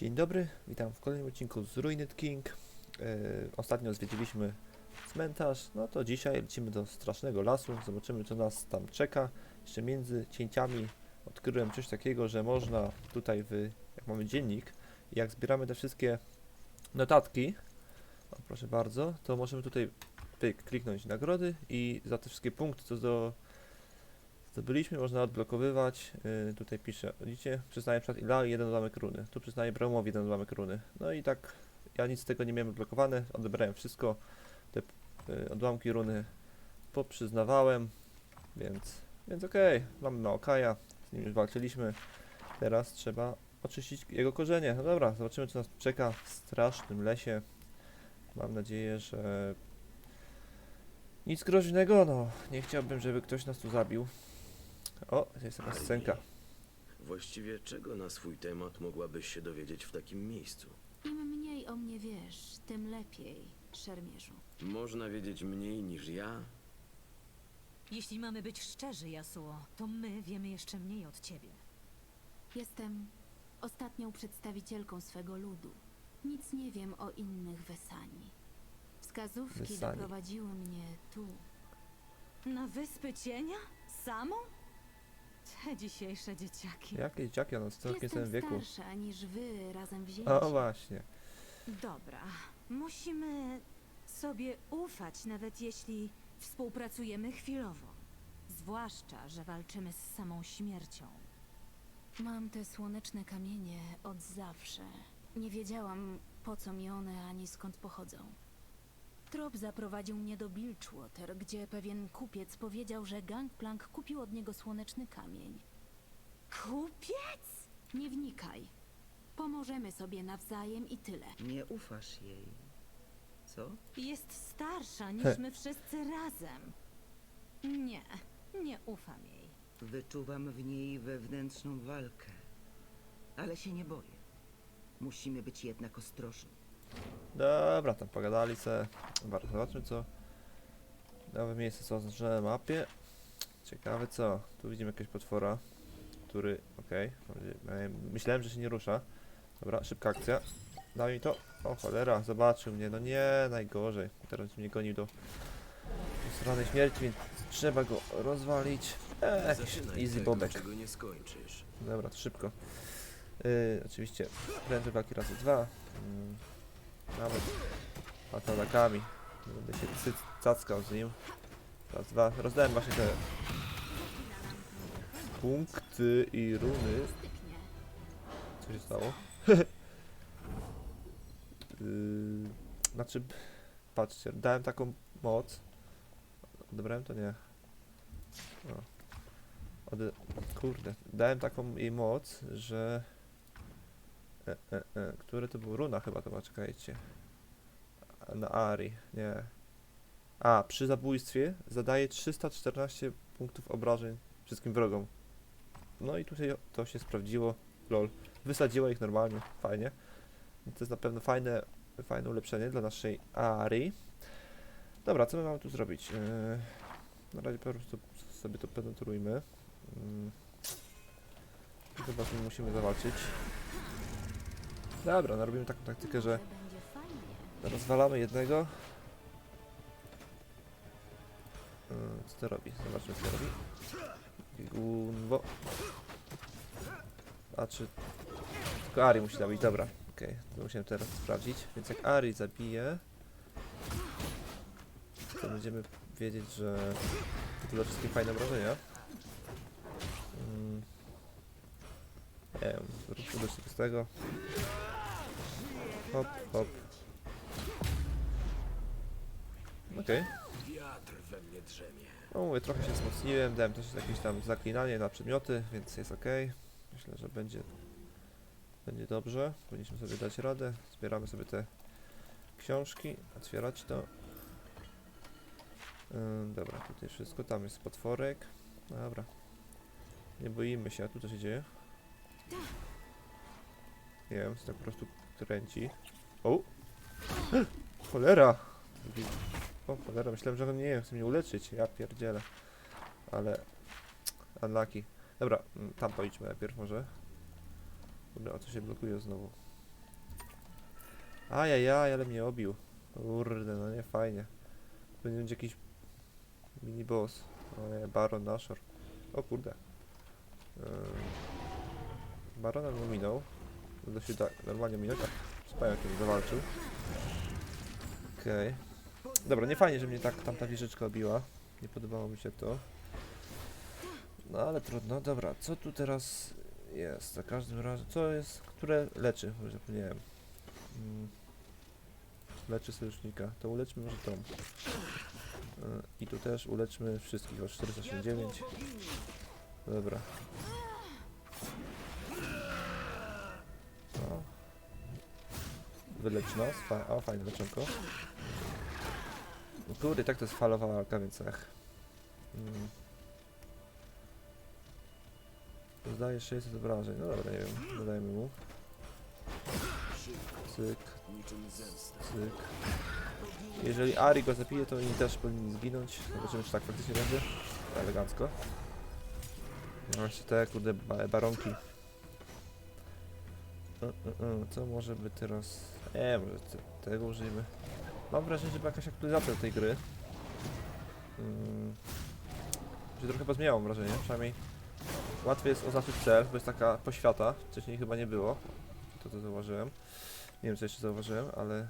Dzień dobry, witam w kolejnym odcinku z Ruined King. E, ostatnio zwiedziliśmy cmentarz, no to dzisiaj lecimy do strasznego lasu, zobaczymy co nas tam czeka. Jeszcze między cięciami odkryłem coś takiego, że można tutaj, w, jak mamy dziennik, jak zbieramy te wszystkie notatki, o, proszę bardzo, to możemy tutaj pyk, kliknąć nagrody i za te wszystkie punkty, co do, zdobyliśmy, można odblokowywać. Yy, tutaj pisze, widzicie, przyznaję na przykład Ilai jeden odłamek runy, tu przyznaję Braumowi jeden odłamek runy. No i tak, ja nic z tego nie miałem odblokowane, odebrałem wszystko, te yy, odłamki runy poprzyznawałem, więc, więc okej, mamy Maokaja, z nim już walczyliśmy, teraz trzeba oczyścić jego korzenie. No dobra, zobaczymy co nas czeka w strasznym lesie. Mam nadzieję, że nic groźnego, no. Nie chciałbym, żeby ktoś nas tu zabił. O, jest taka scenka. Właściwie czego na swój temat mogłabyś się dowiedzieć w takim miejscu? Im mniej o mnie wiesz, tym lepiej, szermierzu. Można wiedzieć mniej niż ja? Jeśli mamy być szczerzy, Yasuo, to my wiemy jeszcze mniej od ciebie. Jestem ostatnią przedstawicielką swego ludu. Nic nie wiem o innych Wesani. Wskazówki Wysani. doprowadziły mnie tu. Na wyspy cienia? Samo? Te dzisiejsze dzieciaki. Jakie dzieciaki, no w całkiem Jestem samym wieku. starsza niż wy razem wzięci. O, właśnie. Dobra, musimy sobie ufać, nawet jeśli współpracujemy chwilowo. Zwłaszcza, że walczymy z samą śmiercią. Mam te słoneczne kamienie od zawsze. Nie wiedziałam, po co mi one, ani skąd pochodzą. Trop zaprowadził mnie do Bilgewater, gdzie pewien kupiec powiedział, że Gangplank kupił od niego słoneczny kamień. Kupiec? Nie wnikaj. Pomożemy sobie nawzajem i tyle. Nie ufasz jej. Co? Jest starsza niż He. my wszyscy razem. Nie, nie ufam jej. Wyczuwam w niej wewnętrzną walkę. Ale się nie boję. Musimy być jednak ostrożni. Dobra, tam pogadali se. Dobra, zobaczmy co. Nowe miejsce co oznaczone na mapie. Ciekawe co. Tu widzimy jakiegoś potwora, który. Okej. Okay. Myślałem, że się nie rusza. Dobra, szybka akcja. Daj mi to. O cholera, zobaczył mnie. No nie, najgorzej. Teraz mnie gonił do strony śmierci, więc trzeba go rozwalić. Eee, easy bobek. Dobra, to szybko. Yy, oczywiście prędzej walki razy dwa. Mm, nawet atakami. Będę się cackał z nim. Raz, dwa. Rozdałem właśnie te punkty i runy. Co się stało? yy, znaczy, patrzcie, dałem taką moc. Odebrałem to nie. O. Ode... Kurde, dałem taką jej moc, że. E, e, e. Które to był runa chyba to była, czekajcie. Na Ari, nie. A, przy zabójstwie zadaje 314 punktów obrażeń wszystkim wrogom. No i tutaj to się sprawdziło. Lol. Wysadziła ich normalnie, fajnie. To jest na pewno fajne, fajne ulepszenie dla naszej Ari. Dobra, co my mamy tu zrobić? Yy, na razie po prostu sobie to penetrujmy. Yy, chyba musimy zawalczyć. Dobra, no robimy taką taktykę, że rozwalamy jednego. Yy, co to robi? Zobaczmy co to robi. Gunwo. A czy... Tylko Ari musi zabić, dobra. Okej, to musimy teraz sprawdzić. Więc jak Ari zabije... To będziemy wiedzieć, że... To dla wszystkich fajne wrażenia. Mm. Nie wiem, z tego. Hop, hop. Okej. Wiatr we mnie drzemie. No mówię, trochę się wzmocniłem, dałem też jakieś tam zaklinanie na przedmioty, więc jest ok. Myślę, że będzie, będzie dobrze. Powinniśmy sobie dać radę. Zbieramy sobie te książki, otwierać to. Ym, dobra, tutaj wszystko, tam jest potworek. Dobra. Nie boimy się, a tu co się dzieje? Nie wiem, to tak po prostu kręci. O! Cholera! O, cholera, myślałem, że on nie chce mnie uleczyć. Ja pierdzielę. Ale... Unlucky. Dobra, mm, tam pojdźmy najpierw może. Dobra, o co się blokuje znowu? Ajajaj, ale mnie obił. Kurde, no nie fajnie. Będzie będzie jakiś mini boss. O nie, Baron Nashor. O kurde. Yy, Barona minął. Uda się tak normalnie minąć. Wspaniale, który zawalczył. Okej. Dobra, nie fajnie, że mnie tak tamta wieżyczka obiła. Nie podobało mi się to. No ale trudno. Dobra, co tu teraz jest? Za każdym razem. Co jest? Które leczy? Może zapomniałem. Mm. Leczy sojusznika. To uleczmy może tą. Yy, I tu też uleczmy wszystkich o 489. Dobra. Wylecz nas. Fa o, fajne leczonko. No Kurde, tak to jest falowa walka, więc ech. Mm. Zdaje 600 obrażeń. No dobra, nie wiem. Dodajmy mu. Cyk, cyk. Jeżeli Ari go zabije, to oni też powinni zginąć. Zobaczymy, czy tak faktycznie będzie. Elegancko. No Właśnie te kurde ba baronki. E, e, e, Co może by teraz... Nie, może te, tego użyjmy. Mam wrażenie, że była jakaś aktualizacja tej gry. Mm. Że trochę mam wrażenie, przynajmniej łatwiej jest oznaczyć cel, bo jest taka poświata. Wcześniej chyba nie było. To to zauważyłem. Nie wiem co jeszcze zauważyłem, ale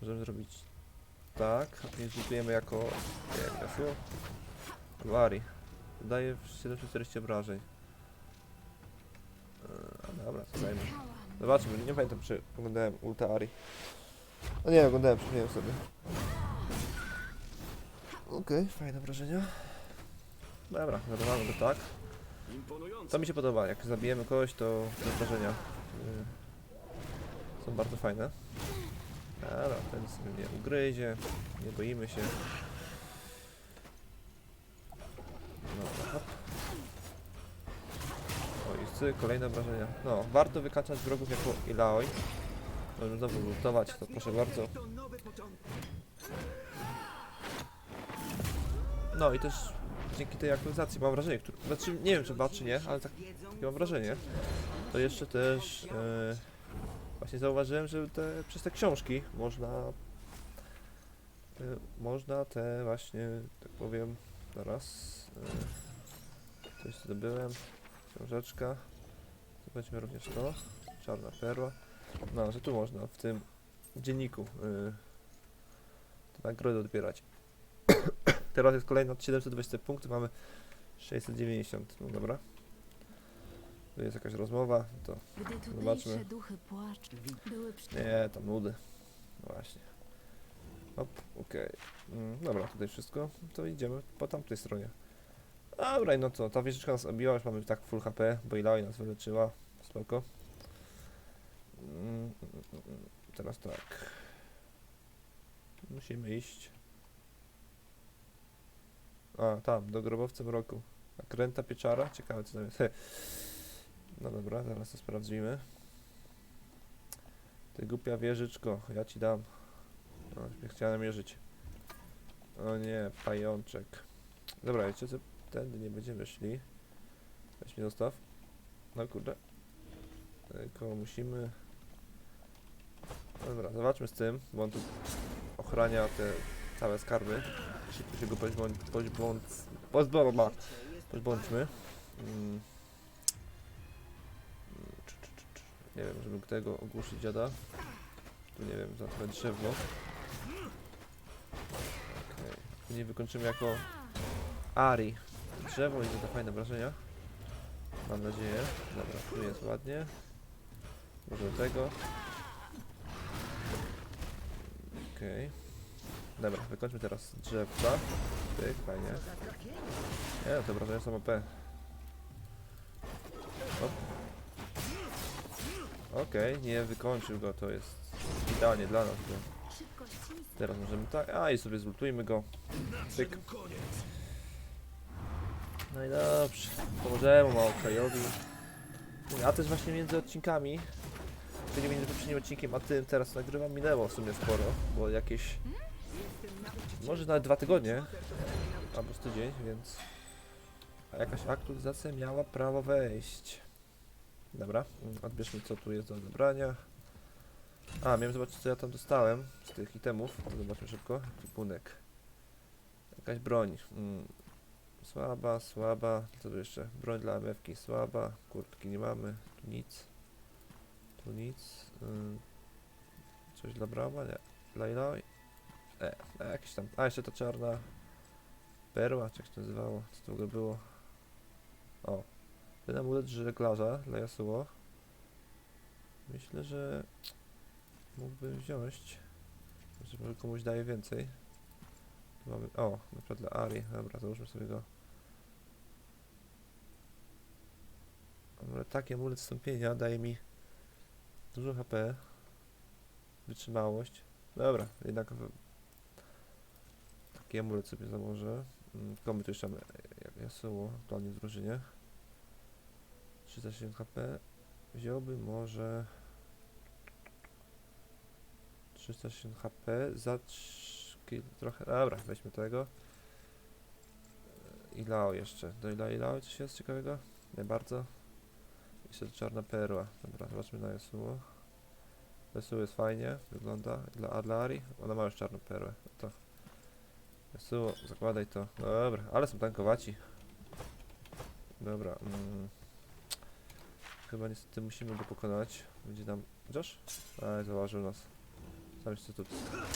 możemy zrobić tak. A później zlutujemy jako... Nie wiem, Yasuo? Albo Ari. Daje 740 obrażeń. Eee, dobra, to dajmy. Zobaczmy, nie pamiętam czy oglądałem Ulta Ari. No nie, oglądałem, przypomniałem sobie. Okej, fajne wrażenia. Dobra, zadawamy to tak. To mi się podoba, jak zabijemy kogoś, to te wrażenia y, są bardzo fajne. Dobra, ten sobie mnie ugryzie, nie boimy się. Dobra, hop. Cyk, kolejne wrażenia. No, warto wykaczać wrogów jako Ilaoi. Możemy znowu lutować, to proszę bardzo. No i też dzięki tej aktualizacji mam wrażenie, który, znaczy nie wiem czy ba czy nie, ale tak mam wrażenie. To jeszcze też e, właśnie zauważyłem, że te, przez te książki można e, można te właśnie, tak powiem, zaraz e, coś zdobyłem, książeczka, zobaczmy również to, czarna perła, no, że tu można w tym dzienniku te nagrody odbierać. Teraz jest kolejna 720 punktów, mamy 690, no dobra. Tu jest jakaś rozmowa, to Zobaczmy. nie, tam nudy. No właśnie. Hop, okej. Mm, dobra, tutaj wszystko. To idziemy po tamtej stronie. Dobra, no to ta wieżyczka nas obiła, już mamy tak full HP, bo Ilaoi nas wyleczyła. Spoko. Mm, mm, mm. Teraz tak. Musimy iść. A, tam, do grobowca mroku. A kręta pieczara? Ciekawe co tam jest. No dobra, zaraz to sprawdzimy. Ty głupia wieżyczko, ja ci dam. No, chciałem mierzyć. O nie, pajączek. Dobra, wiecie co? Tędy nie będziemy szli. Weź mnie zostaw. No kurde. Tylko musimy... Dobra, zobaczmy z tym, bo on tu ochrania te całe skarby. Szybko się go pozbądź... pozbądź... pozbądź... pozbądźmy. Mm. Cz, cz. Nie wiem, żeby tego ogłuszyć dziada. Tu nie wiem, za trochę drzewo. Okej. Później wykończymy jako Ari. Drzewo i to fajne wrażenia. Mam nadzieję. Dobra, tu jest ładnie. Może do tego. Okej. Dobra, wykończmy teraz drzewca. Tyk, fajnie. Nie, no te wrażenia są OP. Okej, nie wykończył go, to jest idealnie dla nas. Teraz możemy tak, a i sobie zlutujmy go. Tyk. No i dobrze, pomożemy Maokajowi. A też właśnie między odcinkami, czyli między poprzednim odcinkiem a tym teraz nagrywam, minęło w sumie sporo, bo jakieś, może nawet dwa tygodnie, albo tydzień, więc a jakaś aktualizacja miała prawo wejść. Dobra, odbierzmy co tu jest do odebrania. A, miałem zobaczyć co ja tam dostałem z tych itemów. To zobaczmy szybko. Kipunek. Jakaś broń. Mm. Słaba, słaba. Co tu jeszcze? Broń dla MF-ki słaba. Kurtki nie mamy. Tu nic. Tu nic. Ym. Coś dla Brama? Nie. Dla Iloi? E, e, jakieś tam. A, jeszcze ta czarna perła, czy jak się nazywało? Co to w ogóle było? O. Ten amulet żeglarza dla Yasuo. Myślę, że mógłbym wziąć. Może komuś daje więcej mamy? O, na przykład dla Ari. Dobra, załóżmy sobie go. Amulet, taki amulet wstąpienia daje mi dużo HP. Wytrzymałość. Dobra, jednak taki amulet sobie założę. Mm, Komy tu jeszcze mamy jak Yasuo, aktualnie w drużynie. 360 HP. Wziąłbym może... 360 HP za 3 trochę. Dobra, weźmy tego. E, Ilao jeszcze. Do Ilao Ilao coś jest ciekawego? Nie bardzo. Jeszcze czarna perła. Dobra, zobaczmy na Yasuo. Yasuo jest fajnie, wygląda. Dla Adlari. Ona ma już czarną perłę. No to. Yasuo, zakładaj to. No dobra, ale są tankowaci. Dobra. Mm. Chyba niestety musimy go pokonać. Będzie nam... Josh? A, zauważył nas. Tam jeszcze tu...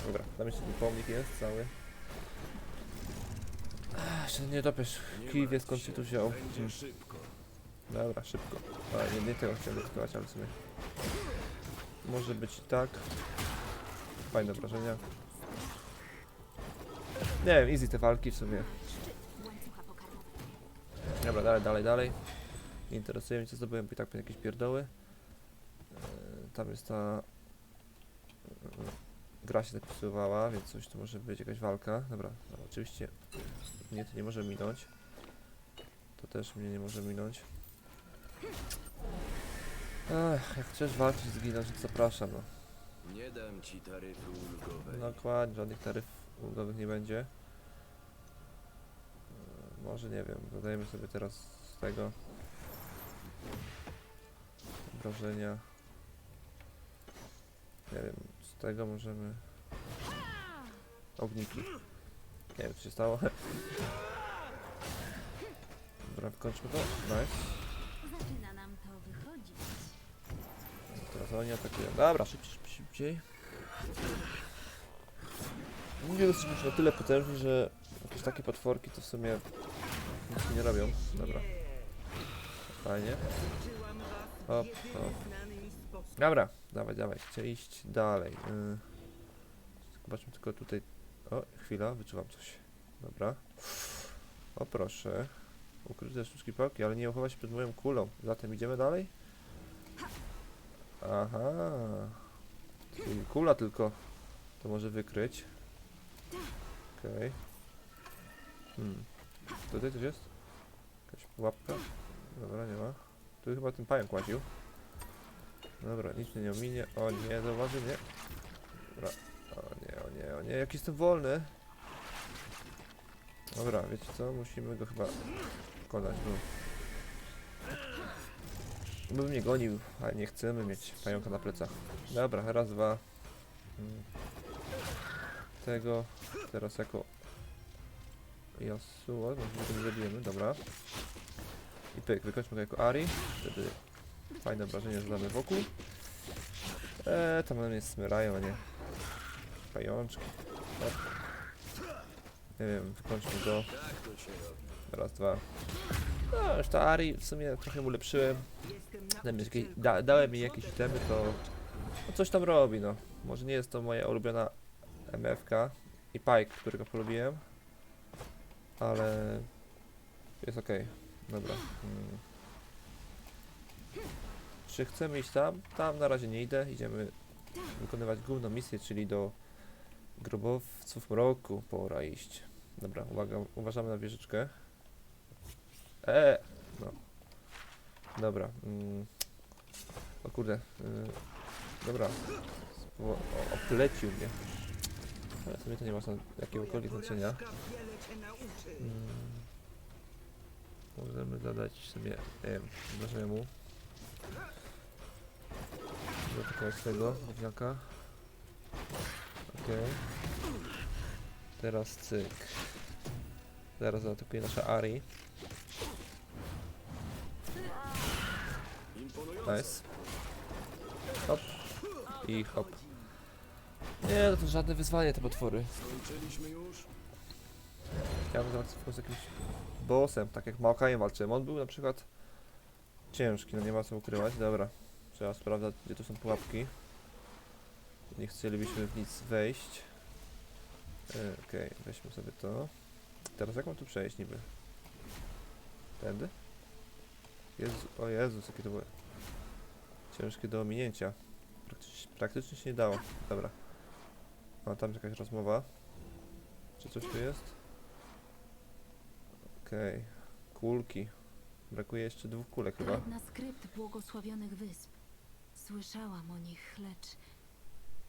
Dobra, tam jeszcze ten pomnik jest cały. Jeszcze nie dopiesz. Kij wie skąd się tu wziął. Hmm. Dobra, szybko. A, nie, nie tego chciałem dotykać, ale w sumie... Może być i tak. Fajne wrażenia. Nie wiem, easy te walki w sumie. Dobra, dalej, dalej, dalej. Nie interesuje mnie co zdobyłem, bo i tak jakieś pierdoły. E, Tam jest ta... Gra się zapisywała, więc coś tu może być, jakaś walka. Dobra, no, oczywiście mnie to nie może minąć. To też mnie nie może minąć. Ech, jak chcesz walczyć, zginąć, to zapraszam, no. Nie dam ci taryfy ulgowej. Dokładnie, żadnych taryf ulgowych nie będzie. E, Może nie wiem, dodajemy sobie teraz z tego obrażenia. Nie wiem, z tego możemy. Ogniki. Nie wiem co się stało. Dobra, wkończmy to. Nice. Zaczyna nam to wychodzić. Teraz oni atakują. Dobra, szybciej, szybciej, szybciej. Nie jesteśmy już na tyle potężni, że jakieś takie potworki to w sumie nic nie robią. Dobra, fajnie. Hop, hop. Dobra, dawaj, dawaj, chcę iść dalej. Yy. Zobaczmy tylko tutaj. O, chwila, wyczuwam coś. Dobra. O proszę. Ukryte sztuczki pałki, ale nie uchowa się przed moją kulą. Zatem idziemy dalej? Aha. Kula tylko to może wykryć. Okej. Hmm. Tutaj coś jest? Jakaś pułapka? Dobra, nie ma. Tu chyba ten pająk łaził. Dobra, nic mnie nie ominie. O nie, zauważy mnie. Dobra. Nie, o nie, nie, jak jestem wolny. Dobra, wiecie co? Musimy go chyba pokonać, bo... By mnie gonił, ale nie chcemy mieć pająka na plecach. Dobra, raz, dwa. Mm. Tego, teraz jako Yasuo, może go nie zabijemy, dobra. I pyk, wykończmy go jako Ari, wtedy fajne obrażenia zadamy wokół. Eee, tam na mnie smyrają, a nie pajączki. Hop. Nie wiem, wykończmy go. Tak. Raz, dwa. No, już to Ari w sumie trochę ulepszyłem. Dałem, jakieś, da, jakieś itemy, to no coś tam robi, no. Może nie jest to moja ulubiona MFK i Pike, którego polubiłem, ale jest okej. Dobra. Mm. Czy chcemy iść tam? Tam na razie nie idę. Idziemy wykonywać główną misję, czyli do grobowców mroku. Pora iść. Dobra, uwaga, uważamy na wieżyczkę. E, no. Dobra. Mm. O kurde. y, dobra. O, o, oplecił mnie. Ale sobie to nie ma jakiegokolwiek znaczenia. Mm. Możemy zadać sobie, nie wiem, obrażenia mu. Dotykać tego wielka. Okej. Teraz cyk. Zaraz zaatakuje nasza Ari. Nice. Hop. I hop. Nie, no to żadne wyzwanie te potwory. Skończyliśmy już? Chciałem zawalczyć z jakimś bossem, tak jak Maokajem walczyłem. On był na przykład ciężki, no nie ma co ukrywać. Dobra, trzeba sprawdzać gdzie tu są pułapki. Nie chcielibyśmy w nic wejść. E, Okej, weźmy sobie to. Teraz jak mam tu przejść niby? Tędy? Jezu, o Jezus, jakie to ciężkie do ominięcia. Praktycznie, praktycznie się nie dało. Dobra. A tam jakaś rozmowa. Czy coś tu jest? Okej. Kulki. Brakuje jeszcze dwóch kulek chyba. Na skrypt błogosławionych wysp. Słyszałam o nich, lecz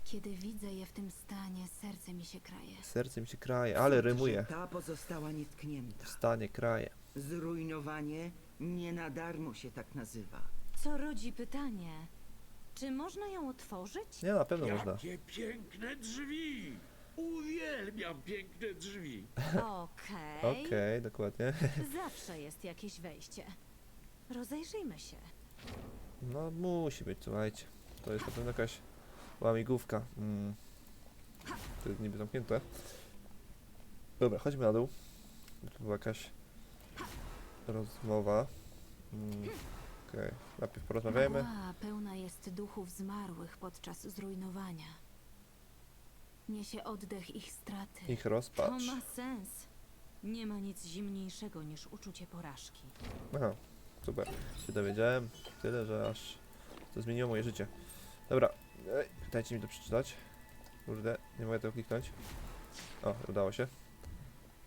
kiedy widzę je w tym stanie, serce mi się kraje. Serce mi się kraje, ale rymuje. Ta pozostała nietknięta. Wstanie, kraje. Zrujnowanie nie na darmo się tak nazywa. Co rodzi pytanie, czy można ją otworzyć? Nie, na pewno można. Jakie piękne drzwi! Uwielbiam piękne drzwi. Okej. Okej, dokładnie. Zawsze jest jakieś wejście. Rozejrzyjmy się. No musi być, słuchajcie. To jest na pewno jakaś łamigłówka. Mm. To jest niby zamknięte. Dobra, chodźmy na dół. Tu była jakaś rozmowa. Mm. Okej, najpierw porozmawiajmy. Mgła pełna jest duchów zmarłych podczas zrujnowania. Niesie oddech ich straty. Ich To rozpacz. ma sens. Nie ma nic zimniejszego niż uczucie porażki. Aha, super. Się dowiedziałem. Tyle, że aż to zmieniło moje życie. Dobra, Ej, dajcie mi to przeczytać. Kurde, nie mogę tego kliknąć. O, udało się.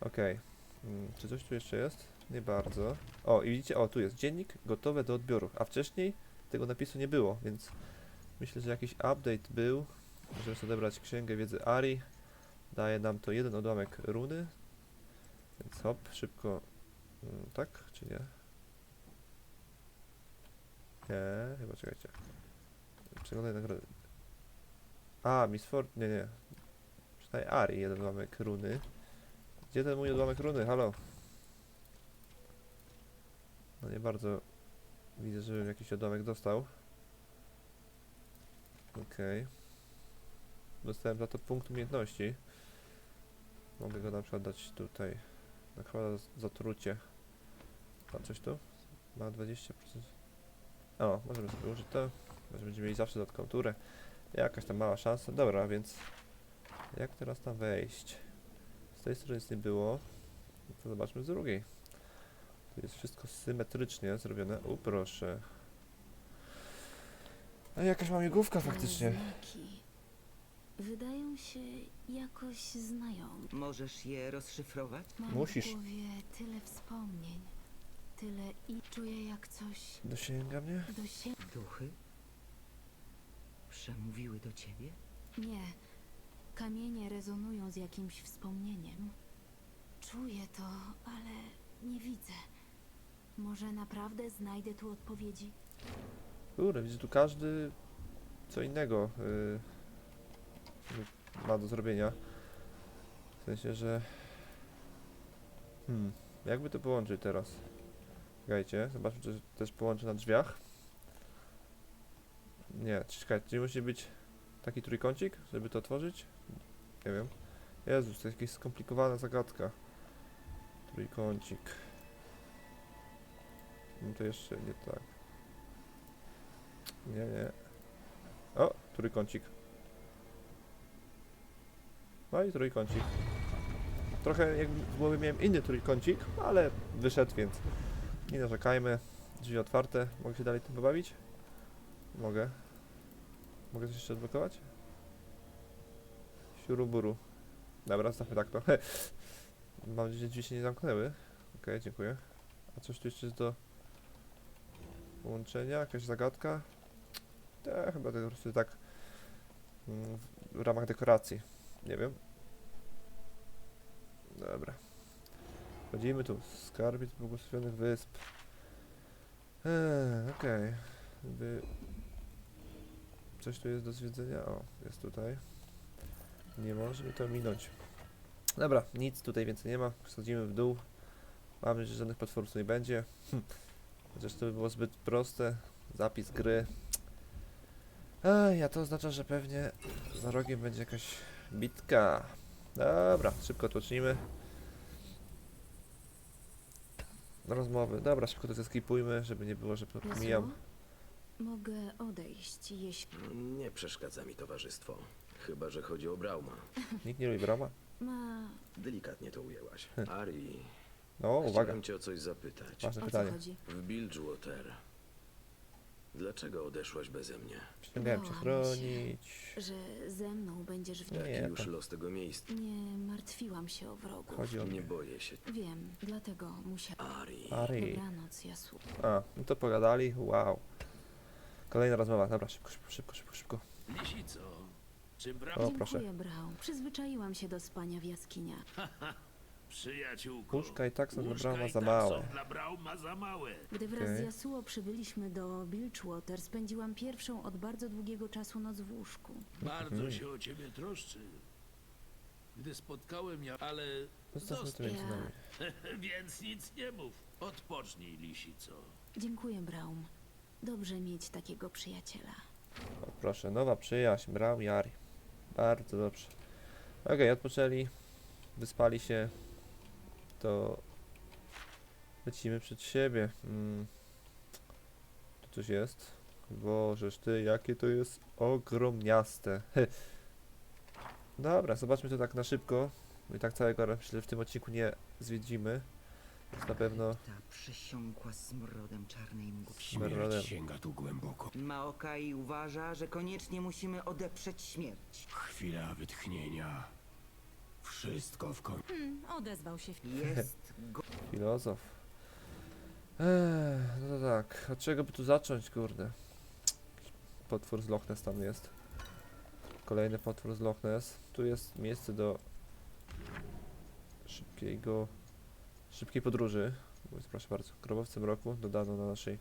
Okej. Mm, Czy coś tu jeszcze jest? Nie bardzo. O, i widzicie, o, tu jest dziennik gotowe do odbioru. A wcześniej tego napisu nie było, więc myślę, że jakiś update był. Możemy sobie odebrać księgę wiedzy Ari. Daje nam to jeden odłamek runy. Więc hop, szybko. Mm, Tak, czy nie? Nie, chyba czekajcie. Przeglądaj nagrody. A, Miss Ford, nie, nie. Przynajmniej Ari, jeden odłamek runy. Gdzie ten mój odłamek runy? Halo? No nie bardzo widzę, żebym jakiś odłamek dostał. Okej. Dostałem za to punkt umiejętności. Mogę go na przykład dać tutaj. Nakłada zatrucie. A coś tu? Ma 20%. O, możemy sobie użyć to. Będziemy mieli zawsze dodatkową turę. Jakaś tam mała szansa. Dobra, więc jak teraz tam wejść? Z tej strony nic nie było. No to zobaczmy z drugiej. Tu jest wszystko symetrycznie zrobione. U, proszę. A jakaś mamigłówka faktycznie. Znaki wydają się jakoś znajome. Możesz je rozszyfrować? Mam Musisz. w głowie tyle wspomnień, tyle i czuję jak coś Dosięga mnie? dosięga. Duchy? Przemówiły do ciebie? Nie, kamienie rezonują z jakimś wspomnieniem. Czuję to, ale nie widzę. Może naprawdę znajdę tu odpowiedzi? Kurde, widzę tu każdy co innego yy, ma do zrobienia. W sensie, że... Hmm, jakby to połączyć teraz? Czekajcie, zobaczmy, czy też połączę na drzwiach. Nie, czekajcie, czy musi być taki trójkącik, żeby to otworzyć? Nie wiem. Jezus, to jest jakaś skomplikowana zagadka. Trójkącik. No to jeszcze nie tak. Nie, nie. O, trójkącik. No i trójkącik. Trochę jakby w głowie miałem inny trójkącik, ale wyszedł, więc nie narzekajmy. Drzwi otwarte. Mogę się dalej tym pobawić? Mogę. Mogę coś jeszcze odblokować? Siuruburu. Dobra, zostawmy tak to. Mam nadzieję, że drzwi się nie zamknęły. Okej, dziękuję. A coś tu jeszcze jest do połączenia? Jakaś zagadka? Ja, chyba to po prostu tak mm, w ramach dekoracji. Nie wiem. Dobra. Wchodzimy tu. Skarbiec błogosławionych wysp. Eee, okej. By... Coś tu jest do zwiedzenia? O, jest tutaj. Nie może mi to minąć. Dobra, nic tutaj więcej nie ma. Schodzimy w dół. Mam nadzieję, że żadnych potworów nie będzie. Hm. Chociaż to by było zbyt proste. Zapis gry. Ej, a to oznacza, że pewnie za rogiem będzie jakaś bitka. Dobra, szybko tłocznijmy. Rozmowy. Dobra, szybko to zeskipujmy, żeby nie było, że pomijam. Mogę odejść, jeśli Nie przeszkadza mi towarzystwo. Chyba, że chodzi o Brauma. Nikt nie lubi Brama? ma... Delikatnie to ujęłaś. Ari, No, uwaga. chciałem cię o coś zapytać. Ważne O co pytanie. chodzi? W Bilgewater. Dlaczego odeszłaś beze mnie? Przyciągałem cię Bałam chronić. Że ze mną będziesz w... Nie, Jaki nie, już to los tego miejsca? Nie martwiłam się o wrogów. chodzi o Nie mnie. boję się. Wiem, dlatego musiałam... Ari. Ari. Dobranoc, Jasu. A, no to pogadali. Wow. Kolejna rozmowa. Dobra, szybko, szybko, szybko, szybko, szybko. Lisico, czy. O, proszę. Dziękuję, Braun. Przyzwyczaiłam się do spania w jaskiniach. Przyjaciółko. Łóżka i tak są dla Łóżka Brauma i za tak małe. są dla Brauma za małe. Gdy wraz Okej. z Yasuo przybyliśmy do Bilgewater, spędziłam pierwszą od bardzo długiego czasu noc w łóżku. Bardzo Mhm. się o ciebie troszczy. Gdy spotkałem ja, ale Zostawmy to między nami. więc nic nie mów. Odpocznij, lisico. Dziękuję, Braum. Dobrze mieć takiego przyjaciela. O, proszę, nowa przyjaźń. Braum i Ari. Bardzo dobrze. Okej, odpoczęli. Wyspali się. To... Lecimy przed siebie. Mm. Tu coś jest. Bożeż ty, jakie to jest ogromniaste. Dobra, zobaczmy to tak na szybko. I tak całego myślę, w tym odcinku nie zwiedzimy. Więc na pewno Ta przesiąkła smrodem czarnej mgły. Merlodem. sięga tu głęboko. Maokai uważa, że koniecznie musimy odeprzeć śmierć. Chwila wytchnienia. Wszystko w końcu. Hmm, odezwał się. Jest go... Filozof. Eee, no to tak, od czego by tu zacząć, kurde? Potwór z Loch Ness tam jest. Kolejny potwór z Loch Ness. Tu jest miejsce do szybkiego, szybkiej podróży. Proszę bardzo, grobowcem roku dodano na naszej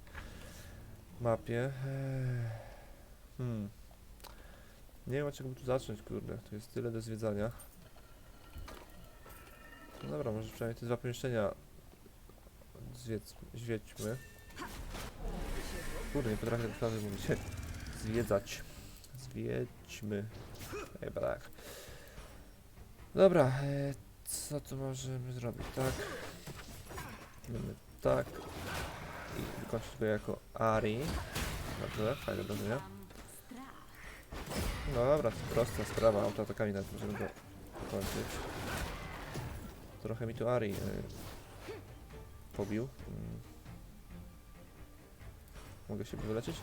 mapie. Eee, hmm. Nie wiem od czego tu zacząć, kurde. Tu jest tyle do zwiedzania. No dobra, może przynajmniej te dwa pomieszczenia zwiedźmy. Kurde, nie potrafię tak naprawdę mówić. Zwiedzać. Zwiedźmy. Chyba tak. Dobra, e, co tu możemy zrobić? Tak. Mamy tak. I wykończyć go jako Ari. Dobrze. Mam strach. No dobra, prosta sprawa, autoatakami nawet możemy go kończyć. Trochę mi tu Ari y, pobił. Mm. Mogę się wyleczyć?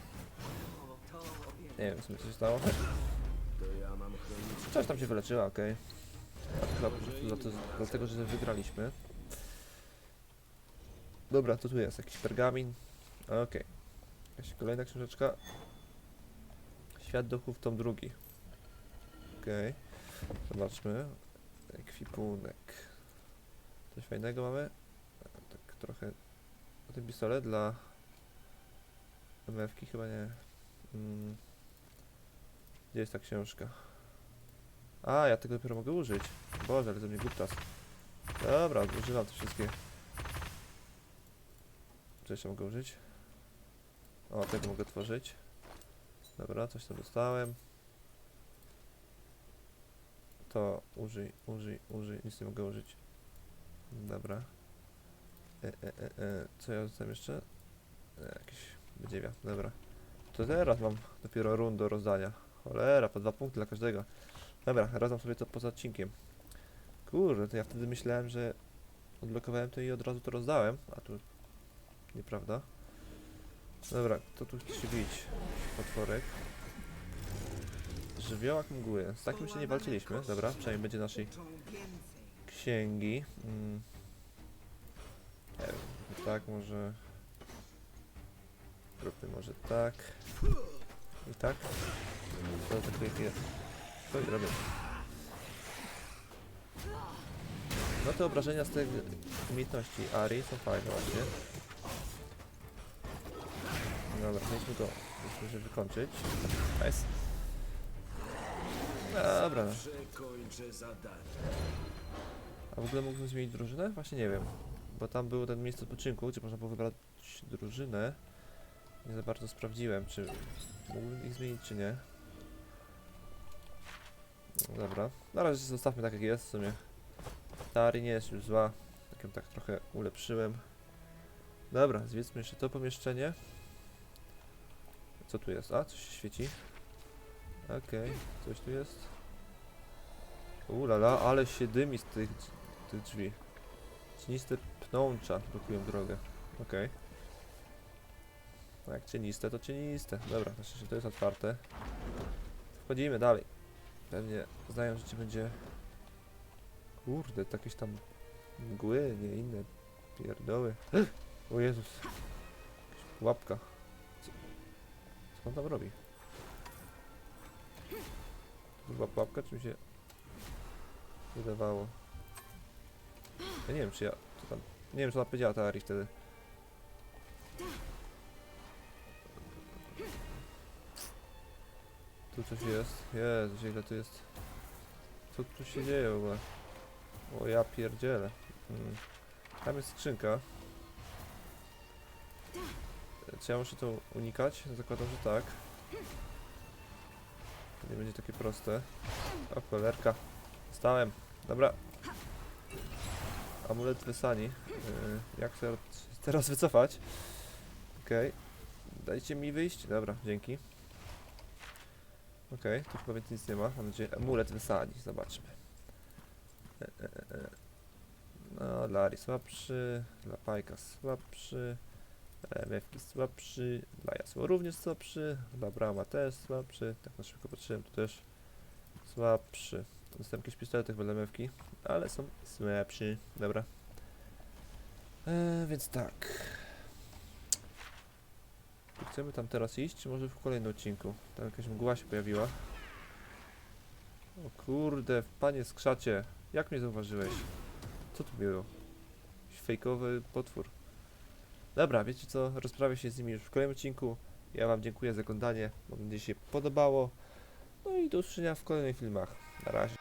Nie wiem, w sumie co się stało. Coś tam się wyleczyła, okej. A to chyba po prostu za to, dlatego, że wygraliśmy. Dobra, to tu jest jakiś pergamin. Okej. Jakaś kolejna książeczka. Świat duchów, tom drugi. Okej. Zobaczmy. Ekwipunek. Coś fajnego mamy? Tak trochę... Ten pistolet dla... MF-ki chyba nie. Mm. Gdzie jest ta książka? A, ja tego dopiero mogę użyć. Boże, ale to mnie głuptas. Dobra, używam te wszystkie. Co jeszcze mogę użyć? O, tego mogę tworzyć. Dobra, coś tam dostałem. To użyj, użyj, użyj. Nic nie mogę użyć. Dobra. E, e, e, e. Co ja dostałem jeszcze? E, jakieś badziewia. Dobra. To teraz mam dopiero rund do rozdania. Cholera, po dwa punkty dla każdego. Dobra, rozdam sobie to poza odcinkiem. Kurde, to ja wtedy myślałem, że odblokowałem to i od razu to rozdałem, a tu nieprawda. Dobra, to tu się bić? Potworek. Żywiołak mgły. Z takim jeszcze nie walczyliśmy. Dobra, przynajmniej będzie naszej księgi. Mm. Tak może... Zróbmy może tak. I tak. To takie jakie... Co i robię? No te obrażenia z tej umiejętności Ari są fajne właśnie. Dobra, mieliśmy to, musimy się wykończyć. Nice. Dobra. no. A w ogóle mógłbym zmienić drużynę? Właśnie nie wiem. Bo tam było ten miejsce odpoczynku, gdzie można było wybrać drużynę. Nie za bardzo sprawdziłem, czy mógłbym ich zmienić, czy nie. No dobra. Na razie zostawmy tak jak jest w sumie. Ta nie jest już zła. Tak ją tak trochę ulepszyłem. Dobra, zwiedzmy jeszcze to pomieszczenie. Co tu jest? A, coś się świeci. Okej, coś tu jest. Ulala, ale się dymi z tych, tych drzwi. Cieniste pnącza blokują drogę. Okej. No jak cieniste, to cieniste. Dobra, na szczęście to jest otwarte. Wchodzimy dalej. Pewnie znają, że ci będzie... Kurde, jakieś tam mgły, nie inne pierdoły. O Jezus. Jakaś. Co, co on tam robi? Była pułapka, czy mi się wydawało? Ja nie wiem, czy ja... Co tam, nie wiem, co ona powiedziała ta Ari wtedy. Tu coś jest. Jezu, ile tu jest. Co tu się dzieje w ogóle? O ja pierdzielę. Mm. Tam jest skrzynka. Czy ja muszę to unikać? Zakładam, że tak. To nie będzie takie proste. O cholerka. Stałem. Dobra. Amulet wysani. Yy, jak teraz, wycofać? Okej. Dajcie mi wyjść. Dobra, dzięki. Okej, tu chyba więcej nic nie ma. Mam nadzieję, amulet wysani. Zobaczmy. E, e, e, e. No, dla Ari słabszy, dla Pajka słabszy, Mewki słabszy, dla Jasło również słabszy, dla Brama też słabszy, tak na szybko patrzyłem, tu też słabszy. Dostałem jakieś pistolety chyba dla Mewki, ale są słabszy, dobra. E, więc tak. Chcemy tam teraz iść, czy może w kolejnym odcinku? Tam jakaś mgła się pojawiła. O kurde, panie skrzacie, jak mnie zauważyłeś? Co tu było? Jakiś fejkowy potwór. Dobra, wiecie co? Rozprawię się z nimi już w kolejnym odcinku. Ja wam dziękuję za oglądanie. Mam nadzieję, że się podobało. No i do usłyszenia w kolejnych filmach. Na razie.